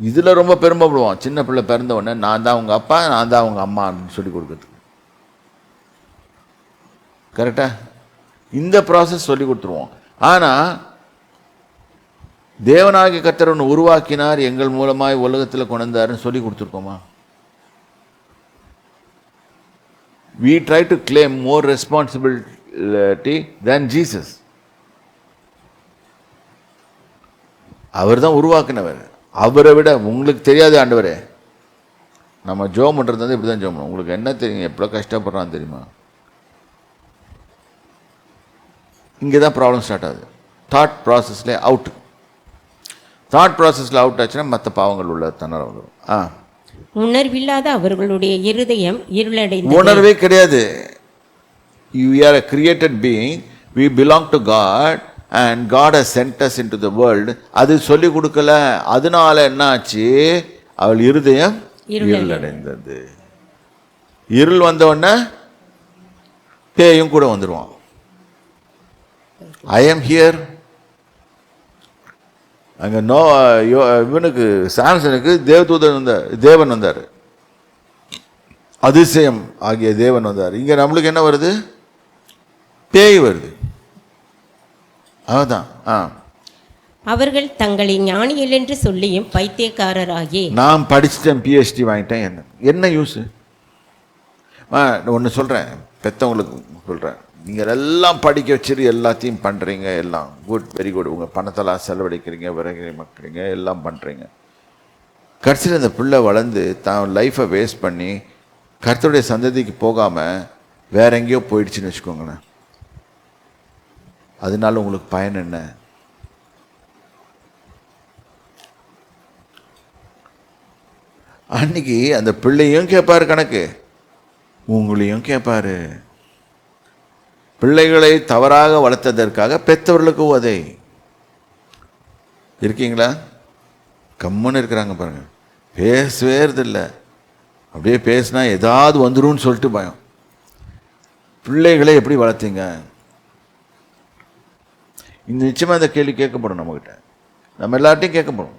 இதில் ரொம்ப பெருமைப்படுவான். சின்ன பிள்ளை பிறந்த உடனே நான் தான் அவங்க அப்பா நான் தான் அவங்க அம்மான்னு சொல்லி கொடுக்குறது. கரெக்டா இந்த ப்ராசஸ் சொல்லி கொடுத்துருவோம். ஆனால் தேவனாகிய கத்தர் ஒன்று உருவாக்கினார் எங்கள் மூலமாய் உலகத்தில் கொண்டு சொல்லி கொடுத்துருக்கோமா? We try to claim more responsibility than Jesus அவர் தான் உருவாக்குனவர். அவரை விட உங்களுக்கு தெரியாது ஆண்டவரே. நம்ம ஜோம் பண்ணுறது வந்து இப்படி தான் ஜோம் பண்ணுவோம். உங்களுக்கு என்ன தெரியும்? எவ்வளோ கஷ்டப்படுறான்னு தெரியுமா? இங்கே தான் ப்ராப்ளம் ஸ்டார்ட் ஆகுது தாட் ப்ராசஸில் அவுட் தாட் ப்ராசஸில் அவுட் ஆச்சுன்னா மற்ற பாவங்கள் உள்ள தன்னர வந்துடும் ஆ. உணர்வில்லாத அவர்களுடைய இருதயம் இருளடைந்தது. உணர்வே கிடையாது. You are a created being. We belong to god. And god has sent us into the world. அது சொல்லி கொடுக்கல. அதனால என்ன ஆச்சு அவள் இருதயம் இருள் வந்த உடனே பேயும் கூட வந்துடுவான் ஐ எம் ஹியர் அங்கே நோ இவனுக்கு சாம்சனுக்கு தேவதூதன் வந்தார் தேவன் வந்தார். அதிசயம் ஆகிய தேவன் வந்தார். இங்கே நம்மளுக்கு என்ன வருது? பேய் வருது. அதுதான். ஆ. அவர்கள் தங்களை ஞானிகள் என்று சொல்லியும் பைத்தியக்காரராகி. நான் படிச்சிட்டேன் பிஹெச்டி வாங்கிட்டேன் என்ன? என்ன யூஸு ஒன்று சொல்கிறேன் பெற்றவங்களுக்கு சொல்கிறேன் நீங்கள் எல்லாம் படிக்க வச்சுட்டு எல்லாத்தையும் பண்ணுறீங்க எல்லாம். குட் வெரி குட் உங்கள் பணத்தெல்லாம் செலவழிக்கிறீங்க விறகு மக்கறீங்க எல்லாம் பண்ணுறீங்க கடைசியில் அந்த பிள்ளை வளர்ந்து தான் லைஃப்பை வேஸ்ட் பண்ணி கர்த்தருடைய சந்ததிக்கு போகாமல் வேற எங்கேயோ போயிடுச்சுன்னு வச்சுக்கோங்களேன். அதனால உங்களுக்கு பயன் என்ன? அன்னைக்கு அந்த பிள்ளையும் கேட்பாரு கணக்கு. உங்களையும் கேட்பார் பிள்ளைகளை தவறாக வளர்த்ததற்காக பெற்றவர்களுக்கு உதை இருக்கீங்களா? கம்முன்னு இருக்கிறாங்க பாருங்க. பேசவே இல்லை அப்படியே பேசினா ஏதாவது வந்துரும்னு சொல்லிட்டு பயம். பிள்ளைகளை எப்படி வளர்த்தீங்க? இந்த நிச்சயமாக இந்த கேள்வி கேட்கப்படும் நம்மக்கிட்ட நம்ம எல்லார்ட்டையும் கேட்கப்படும்.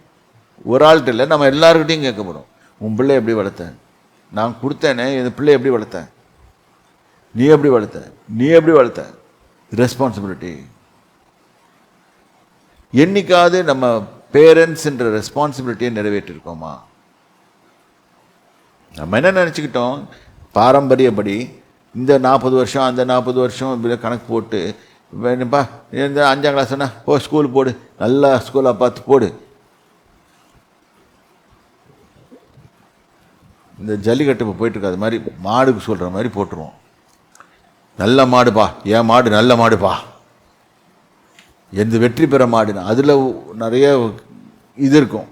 ஒரு ஆள்கிட்ட இல்லை நம்ம எல்லாருக்கிட்டையும் கேட்கப்படும். உன் பிள்ளை எப்படி வளர்த்த? நான் கொடுத்தேனே என் பிள்ளை எப்படி வளர்த்த? நீ எப்படி வளர்த்த? நீ எப்படி வளர்த்த? ரெஸ்பான்சிபிலிட்டி என்னைக்காவது நம்ம பேரண்ட்ஸ்ன்ற ரெஸ்பான்சிபிலிட்டியை நிறைவேற்றிருக்கோமா? நம்ம என்ன நினச்சிக்கிட்டோம்? பாரம்பரியப்படி இந்த நாற்பது வருஷம் அந்த நாற்பது வருஷம் இப்படி கணக்கு போட்டு வேணுப்பா இந்த அஞ்சாம் கிளாஸ் ஓ ஸ்கூல் போடு. நல்லா ஸ்கூலாக பார்த்து போடு. இந்த ஜல்லிக்கட்டு இப்போ போயிட்டுருக்காது மாதிரி மாடுக்கு சொல்கிற மாதிரி போட்டுருவோம். நல்ல மாடுப்பா என் மாடு நல்ல மாடுப்பா. எந்த வெற்றி பெற மாடுனா அதில் நிறைய இது இருக்கும்.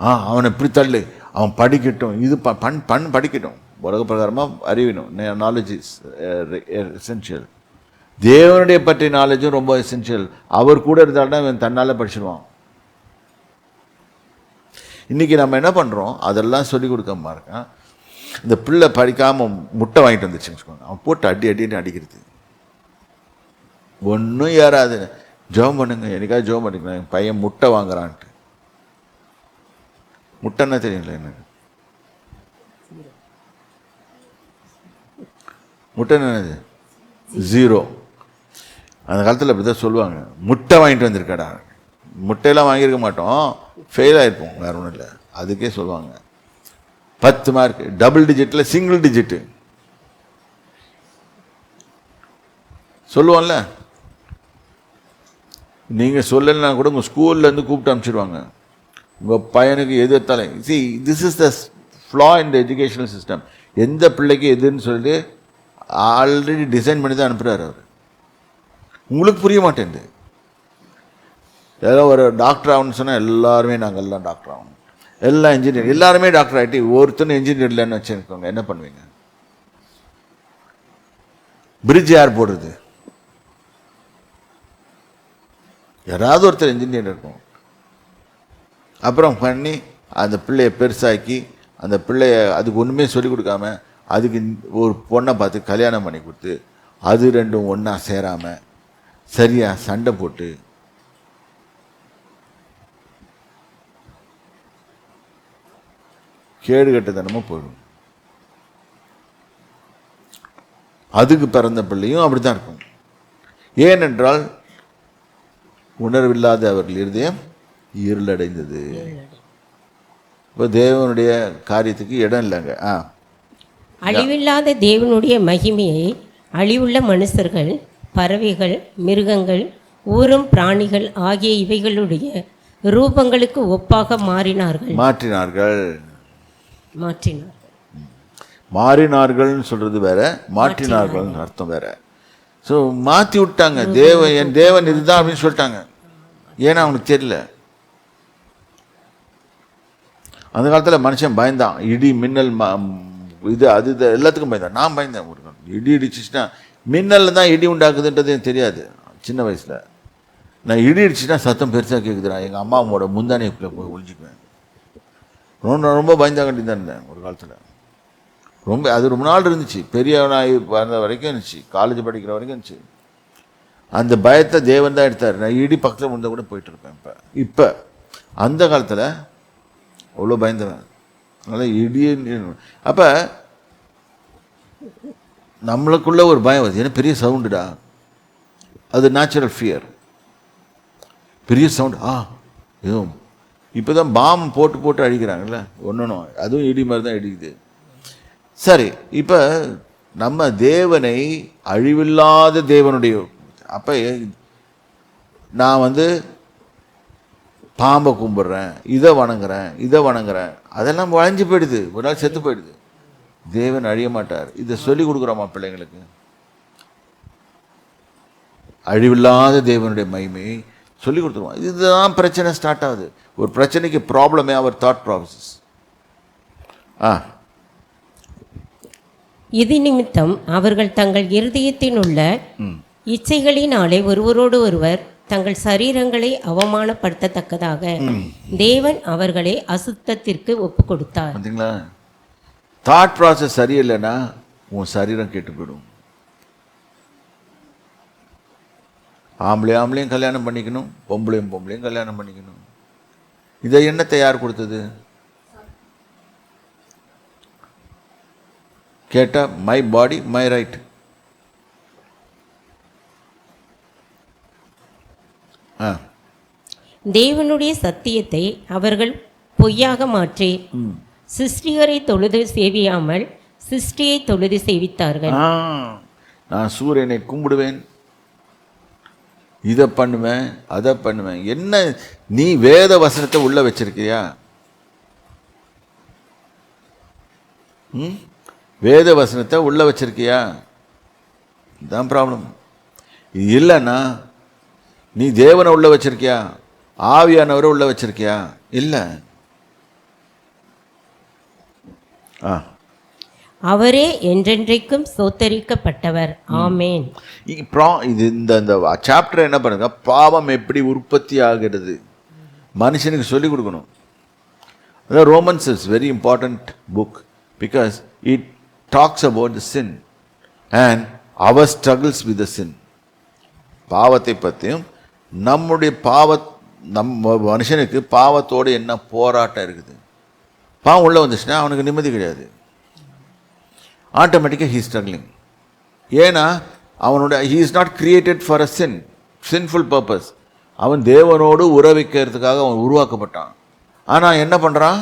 ஆ அவனை இப்படி தள்ளு. அவன் படிக்கட்டும் இது ப பண் பண் படிக்கட்டும். உலக பிரகாரமாக அறிவினும் நாலேஜ் இஸ் எசென்ஷியல் தேவனுடைய பற்றிய நாலேஜும் ரொம்ப எசென்ஷியல் அவர் கூட இருந்தால்தான் இவன் தன்னால் படிச்சிடுவான் இன்றைக்கி நம்ம என்ன பண்ணுறோம் அதெல்லாம் சொல்லிக் கொடுக்க இருக்கான் இந்த பிள்ளை படிக்காமல் முட்டை வாங்கிட்டு வந்துச்சுன்னு வச்சுக்கோங்க. அவன் போட்டு அடி அடின்னு அடிக்கிறது. ஒன்றும் ஏறாது. ஜோம் பண்ணுங்க. எனக்காக ஜோம் பண்ணிக்கலாம். என் பையன் முட்டை வாங்குறான்ட்டு. முட்டைன்னா தெரியல எனக்கு. முட்டை என்னது? ஜீரோ அந்த காலத்தில் அப்படி தான் சொல்லுவாங்க. முட்டை வாங்கிட்டு வந்திருக்காடா. முட்டையெல்லாம் வாங்கியிருக்க மாட்டோம். ஃபெயில் ஆகிருப்போம் வேறு ஒன்றும் இல்லை. அதுக்கே சொல்லுவாங்க. பத்து மார்க் டபுள் டிஜிட்டில் சிங்கிள் டிஜிட்டு சொல்லுவோம்ல. நீங்கள் சொல்லலைன்னா கூட உங்கள் ஸ்கூல்லேருந்து கூப்பிட்டு அனுப்பிச்சிடுவாங்க உங்கள் பையனுக்கு எது எடுத்தாலும். See this is the flaw in the educational system எந்த பிள்ளைக்கு எதுன்னு சொல்லிட்டு ஆல்ரெடி டிசைன் பண்ணி தான் அனுப்புகிறார் அவர். உங்களுக்கு புரிய மாட்டேங்குது. ஏதோ ஒரு டாக்டர் ஆகணும்னு சொன்னால் எல்லாருமே நாங்கள் எல்லாம் டாக்டர் ஆகணும். எல்லாம் இன்ஜினியர் எல்லாருமே டாக்டர் ஆகிட்டு ஒருத்தனும் இன்ஜினியர் இல்லைன்னு வச்சுருக்கோங்க என்ன பண்ணுவீங்க? பிரிட்ஜ் யார் போடுறது? யாராவது ஒருத்தர் இன்ஜினியர் இருக்கும் அப்புறம் பண்ணி அந்த பிள்ளையை பெருசாக்கி அந்த பிள்ளைய அதுக்கு ஒன்றுமே சொல்லிக் கொடுக்காம அதுக்கு ஒரு பொண்ணை பார்த்து கல்யாணம் பண்ணி கொடுத்து அது ரெண்டும் ஒன்றா சேராமல் சரியாக சண்டை போட்டு கேடுகட்டத்தனமாக போயிடும். அதுக்கு பிறந்த பிள்ளையும் அப்படி தான் இருக்கும். ஏனென்றால் உணர்வில்லாத அவர்கள் இருதயம் இருளடைந்தது. இப்போ தேவனுடைய காரியத்துக்கு இடம் இல்லைங்க. ஆ. அழிவில்லாத தேவனுடைய மகிமையை அழிவுள்ள மனுஷர்கள் பறவைகள் மிருகங்கள் ஊரும் பிராணிகள் ஆகிய இவைகளுடைய ரூபங்களுக்கு ஒப்பாக மாறினார்கள். மாற்றினார்கள். மாற்றினார்கள். மாறினார்கள்னு சொல்றது வேற மாற்றினார்கள்னு அர்த்தம் வேற. ஸோ மாற்றி விட்டாங்க. தேவன் என் தேவன் இதுதான் அப்படின்னு சொல்லிட்டாங்க. ஏன்னா அவனுக்கு தெரியல. அந்த காலத்தில் மனுஷன் பயந்தான். இடி மின்னல் இது அது இது எல்லாத்துக்கும் பயந்தான். நான் பயந்தேன் ஒரு காலம். இடி இடிச்சிச்சுன்னா மின்னலில் தான் இடி உண்டாக்குதுன்றது எனக்கு தெரியாது சின்ன வயசில். நான் இடி இடிச்சுன்னா சத்தம் பெருசாக கேட்குதுடா எங்கள் அம்மாவோட முந்தானிக்குள்ளே போய் ஒழிஞ்சிக்குவேன். ரொம்ப ரொம்ப பயந்தாங்கட்டி தான் இருந்தேன் ஒரு காலத்தில். ரொம்ப அது ரொம்ப நாள் இருந்துச்சு. பெரியவனாகி வந்த வரைக்கும் இருந்துச்சு. காலேஜ் படிக்கிற வரைக்கும் இருந்துச்சு. அந்த பயத்தை தேவன் தான் எடுத்தார். நான் இடி பக்கத்தில் முந்த கூட போயிட்டு இருப்பேன் இப்போ. இப்போ அந்த காலத்தில் அவ்வளோ பயந்தவன். அதனால் இடி அப்போ நம்மளுக்குள்ள ஒரு பயம் வருது. ஏன்னா பெரிய சவுண்டுடா அது நேச்சுரல் ஃபியர் பெரிய சவுண்ட் ஆ இதுவும் இப்போ தான் பாம் போட்டு போட்டு அடிக்கிறாங்கல்ல. ஒன்றும் அதுவும் இடி மாதிரி தான் இடிக்குது. சரி இப்போ நம்ம தேவனை அழிவில்லாத தேவனுடைய அப்போ நான் வந்து பாம்பை கும்பிட்றேன் இதை வணங்குறேன் இதை வணங்குறேன். அதெல்லாம் வளைஞ்சு போயிடுது. ஒரு நாள் செத்து போயிடுது. தேவன் அழிய மாட்டார். இதை சொல்லி கொடுக்குறோமா பிள்ளைங்களுக்கு? அழிவில்லாத தேவனுடைய மகிமையை சொல்லி கொடுத்துருவோம். இதுதான் பிரச்சனை ஸ்டார்ட் ஆகுது. ஒரு பிரச்சனைக்கு ப்ராப்ளமே அவர் தாட் ப்ராசஸ் ஆ. இது நிமித்தம் அவர்கள் தங்கள் இருதயத்தில் உள்ள இச்சைகளினாலே ஒருவரோடு ஒருவர் தங்கள் சரீரங்களை அவமானப்படுத்தத்தக்கதாக தேவன் அவர்களை அசுத்தத்திற்கு ஒப்பு கொடுத்தார் பார்த்தீங்களா தாட் ப்ராசஸ் சரியில்லைன்னா உன் சரீரம் கெட்டு போயிடும் ஆம்பளை ஆம்பளையும் கல்யாணம் பண்ணிக்கணும் பொம்பளையும் பொம்பளையும் கல்யாணம் பண்ணிக்கணும். இதை எண்ணத்தை யார் கொடுத்தது? கேட்டால் மை பாடி மை ரைட் தேவனுடைய சத்தியத்தை அவர்கள் பொய்யாக மாற்றி சிருஷ்டிகரை தொழுது சேவியாமல் சிருஷ்டியை தொழுது சேவித்தார்கள். நான் சூரியனை கும்பிடுவேன். இதை பண்ணுவேன் அதை பண்ணுவேன். என்ன நீ வேத வசனத்தை உள்ள வச்சிருக்கியா? வேத வசனத்தை உள்ள வச்சிருக்கியா? இதுதான் ப்ராப்ளம் இது இல்லைன்னா நீ தேவனை உள்ள வச்சிருக்கியா? ஆவியானவரை உள்ள வச்சிருக்கியா? இல்லை. ஆ. அவரே என்றென்றைக்கும் சோத்தரிக்கப்பட்டவர். ஆமேன். இது இந்த இந்த சாப்டர் என்ன பண்ணுங்க பாவம் எப்படி உற்பத்தி ஆகிறது? மனுஷனுக்கு சொல்லிக் கொடுக்கணும். அதாவது Romans is very important book because it talks about the sin and our struggles with the sin பாவத்தை பற்றியும் நம்முடைய பாவ நம் மனுஷனுக்கு பாவத்தோடு என்ன போராட்டம் இருக்குது? பாவம் உள்ளே வந்துச்சுன்னா அவனுக்கு நிம்மதி கிடையாது. ஆட்டோமேட்டிக்காக ஹீ ஸ்ட்ரகிளிங் ஏன்னா அவனோட he is not created for a sin sinful purpose அவன் தேவனோடு உறவிக்கிறதுக்காக அவன் உருவாக்கப்பட்டான். ஆனால் என்ன பண்ணுறான்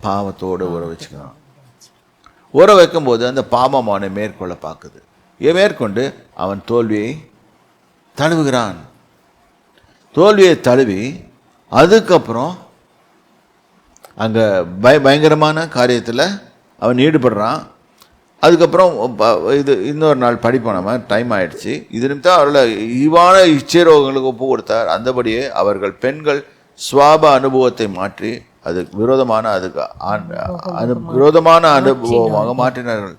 பாவத்தோடு உற வச்சுக்கிறான். உற வைக்கும்போது அந்த பாவம் அவனை மேற்கொள்ள பார்க்குது. ஏன் மேற்கொண்டு அவன் தோல்வியை தழுவுகிறான். தோல்வியை தழுவி அதுக்கப்புறம் அங்கே பய பயங்கரமான காரியத்தில் அவன் ஈடுபடுறான். அதுக்கப்புறம் இது இன்னொரு நாள் படிப்போம் நம்ம டைம் ஆயிடுச்சு. இது நிமித்தம் அவர்களை ஈவான இச்சைரோகங்களுக்கு ஒப்பு கொடுத்தார். அந்தபடியே அவர்கள் பெண்கள் சுவாப அனுபவத்தை மாற்றி அதுக்கு விரோதமான அதுக்கு விரோதமான அனுபவமாக மாற்றினார்கள்.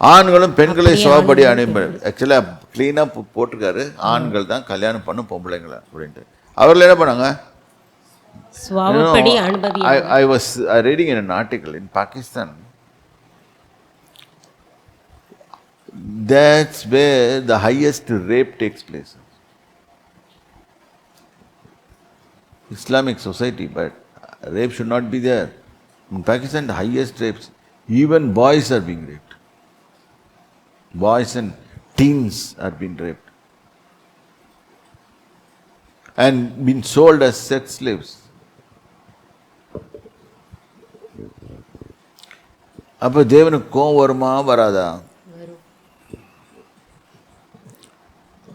ஆண்களும் பெண்களை சுவாபடி அனுப்ப ஆக்சுவலாக க்ளீனாக போட்டிருக்காரு ஆண்கள் தான் கல்யாணம் பண்ணும் பொம்பளைங்களை அப்படின்ட்டு அவர்கள் என்ன பண்ணாங்க uh, Pakistan. That's where the highest rape takes place. Islamic society, but rape should not be there. In Pakistan, the highest rapes, Boys and teens are being raped. And been sold as sex slaves. அப்போ தேவனுக்கு கோவம் வருமா? வராதா?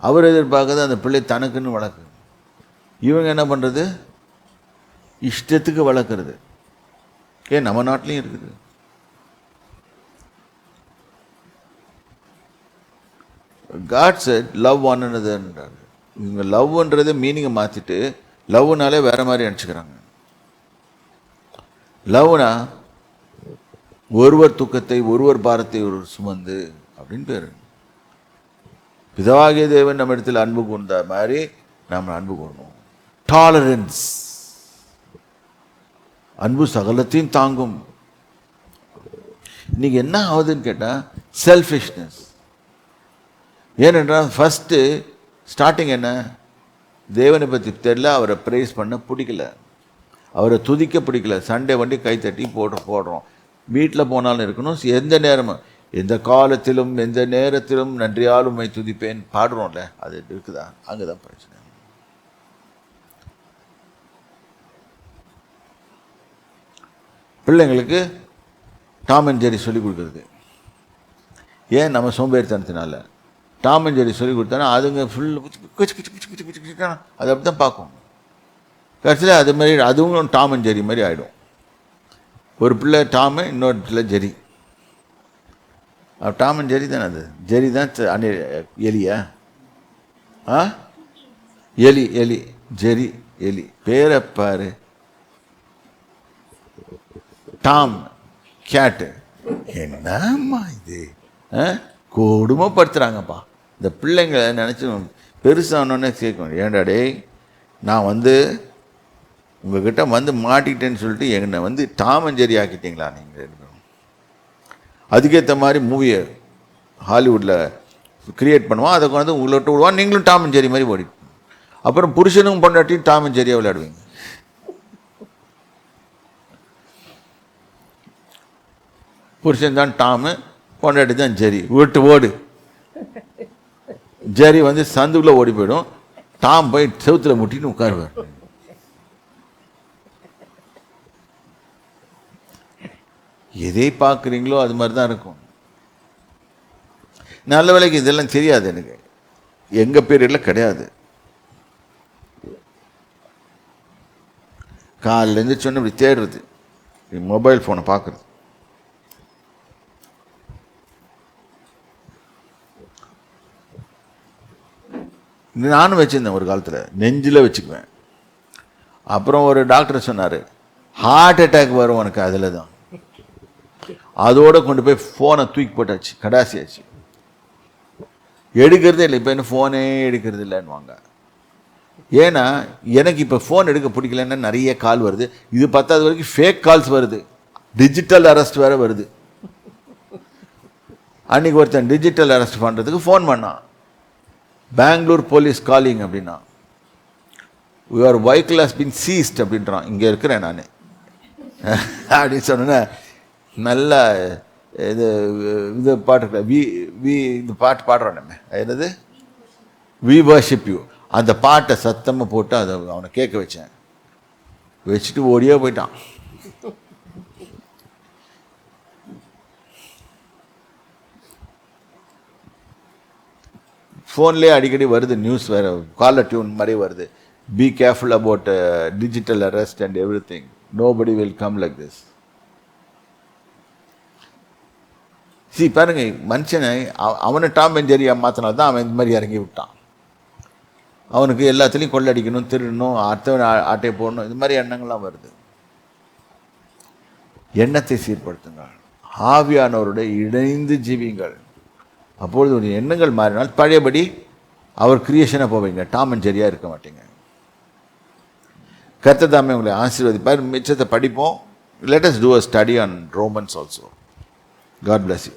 அவர் எதிர்பார்க்கறது அந்த பிள்ளை தனக்குன்னு வளர்க்கு இவங்க என்ன பண்ணுறது இஷ்டத்துக்கு வளர்க்குறது. ஏன் நம்ம நாட்டிலையும் இருக்குது. காட் செட் லவ் ஒன் anotherன்றாங்க இவங்க லவ்ன்றதை மீனிங்கை மாற்றிட்டு லவ்னாலே வேறு மாதிரி நினச்சிக்கிறாங்க. லவ்னா ஒருவர் துக்கத்தை ஒருவர் பாரத்தை ஒருவர் சுமந்து அப்படின்னு பேர். பிதவாகிய தேவன் நம்ம இடத்துல அன்பு கூர்ந்த மாதிரி நாம் அன்பு கூறணும் டாலரன்ஸ் அன்பு சகலத்தையும் தாங்கும். இன்னைக்கு என்ன ஆகுதுன்னு கேட்டால் செல்ஃபிஷ்னஸ் ஏனென்றால் ஃபஸ்ட்டு ஸ்டார்டிங் என்ன? தேவனை பற்றி தெரில அவரை ப்ரைஸ் பண்ண பிடிக்கல. அவரை துதிக்க பிடிக்கல. சண்டே வண்டி கை தட்டி போட்டு போடுறோம். வீட்டில் போனாலும் இருக்கணும் எந்த நேரமும். எந்த காலத்திலும் எந்த நேரத்திலும் நன்றியால் உம்மை துதிப்பேன். பாடுறோம்ல அது இருக்குதா? அங்கே தான் பிரச்சனை. பிள்ளைங்களுக்கு டாம் அண்ட் ஜெரி சொல்லிக் கொடுக்குறது. ஏன் நம்ம சோம்பேறித்தனத்தினால? டாம் அண்ட் ஜெரி சொல்லிக் கொடுத்தானா அதுங்க ஃபுல் குச்சி குச்சி குச்சி குச்சி குச்சி குச்சி அதை அப்படி தான் பார்க்கும். கடைசியில் அது மாதிரி அதுவும் டாம் அண்ட் ஜெரி மாதிரி ஆகிடும் ஒரு பிள்ளை டாமு இன்னொரு பிள்ளை ஜெரி டாம் அண்ட் ஜெரி தானே அது? ஜெரி தான் அணி எலியா? ஆ? எலி எலி ஜெரி எலி. பேரை பாரு. டாம் கேட்டு. என்னம்மா இது? ஆ? கொடுமைப்படுத்துகிறாங்கப்பா இந்த பிள்ளைங்களை நினச்சி பெருசானோடனே சேர்க்கணும் ஏண்டாடே நான் வந்து உங்ககிட்ட வந்து மாட்டிக்கிட்டேன்னு சொல்லிட்டு என்னை வந்து டாமஞ்சேரி ஆக்கிட்டீங்களா நீங்கள் அதுக்கேற்ற மாதிரி மூவியை ஹாலிவுட்டில் கிரியேட் பண்ணுவான். அதை கொண்டு வந்து உங்களை விட்டு விடுவான். நீங்களும் டாம் அண்ட் ஜெரி மாதிரி ஓடி. அப்புறம் புருஷனும் பொண்டாட்டியும் டாம் அண்ட் ஜெரியாக விளையாடுவீங்க. புருஷன் தான் டாமு பொண்டாட்டி தான் ஜெரி. விட்டு ஓடு. ஜெரி வந்து சந்துக்குள்ளே ஓடி போயிடும். டாம் போய் செவுத்துல முட்டின்னு உட்காருவார். எதை பார்க்குறீங்களோ அது மாதிரி தான் இருக்கும். நல்ல வேலைக்கு இதெல்லாம் தெரியாது எனக்கு. எங்கள் பீரியடில் கிடையாது. காலிலேருந்து சொன்ன இப்படி தேடுறது. மொபைல் ஃபோனை பார்க்குறது. நானும் வச்சுருந்தேன் ஒரு காலத்தில். நெஞ்சில் வச்சுக்குவேன். அப்புறம் ஒரு டாக்டர் சொன்னார் ஹார்ட் அட்டாக் வரும் உனக்கு அதில் தான் அதோடு கொண்டு போய் ஃபோனை தூக்கி போட்டாச்சு கடாசியாச்சு. எடுக்கிறதே இல்லை இப்போ என்ன ஃபோனே எடுக்கிறது இல்லைன்னுவாங்க. ஏன்னா எனக்கு இப்போ ஃபோன் எடுக்க பிடிக்கலன்னா நிறைய கால் வருது. இது பத்தாவது வரைக்கும் ஃபேக் கால்ஸ் வருது. டிஜிட்டல் அரெஸ்ட் வேறு வருது. அன்னைக்கு ஒருத்தன் டிஜிட்டல் அரெஸ்ட் பண்ணுறதுக்கு ஃபோன் பண்ணான். பெங்களூர் போலீஸ் காலிங் அப்படின்னா your vehicle has been seized அப்படின்றான். இங்கே இருக்கிறேன் நான். அப்படின்னு சொன்னோன்னே நல்ல இது இது பாட்டு வி வி இந்த பாட்டு பாடுறோம் நம்ம. என்னது? வி வர்ஷிப் யூ அந்த பாட்டை சத்தமாக போட்டு அதை அவனை கேட்க வச்சேன். வச்சுட்டு ஓடியே போயிட்டான். ஃபோன்லேயே அடிக்கடி வருது நியூஸ் வேறு காலர் டியூன் மாதிரி வருது. Be careful about digital arrest and every thing nobody will come like this see பாருங்க மனுஷனை அவ- அவனை டாம் அண்ட் ஜெரியா மாற்றினா தான் அவன் இந்த மாதிரி இறங்கி விட்டான். அவனுக்கு எல்லாத்துலேயும் கொள்ளடிக்கணும் திருடணும் அடுத்தவன் ஆட்டையை போடணும் இது மாதிரி எண்ணங்கள்லாம் வருது. எண்ணத்தை சீர்படுத்துங்கள். ஆவியானவருடைய இணைந்து ஜீவிங்கள் அப்பொழுது உடைய எண்ணங்கள் மாறினால் பழையபடி அவர் கிரியேஷனாக போவீங்க டாம் அண்ட் ஜெரியாக இருக்க மாட்டீங்க. கர்த்தர் தாமே உங்களை ஆசீர்வதிப்பார். மிச்சத்தை படிப்போம். Let us do a study on Romans also God bless you